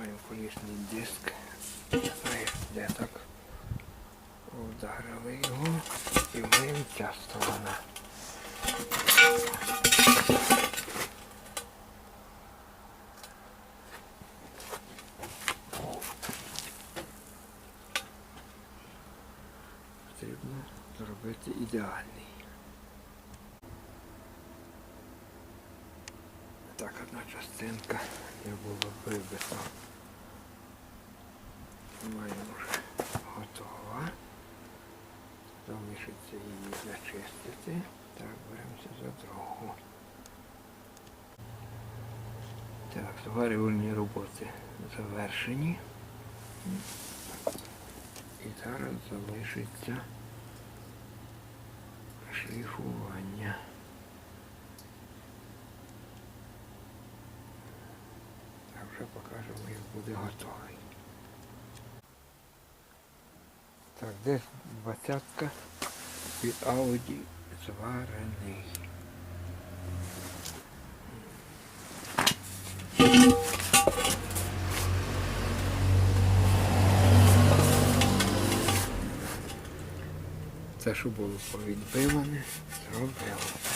Маємо колісний диск. Де так. Ударили його і ми часто вона. Потрібно зробити ідеальний. Так, одна частинка не була вибита. Маємо вже готова. Залишиться її зачистити. Так, беремося за другу. Так, зварювальні роботи завершені. І зараз залишиться шліфування. Так вже покажемо, як буде готовий. Так, десь двадцятка від Ауді зварений. Це, що було повідбиване, зробило.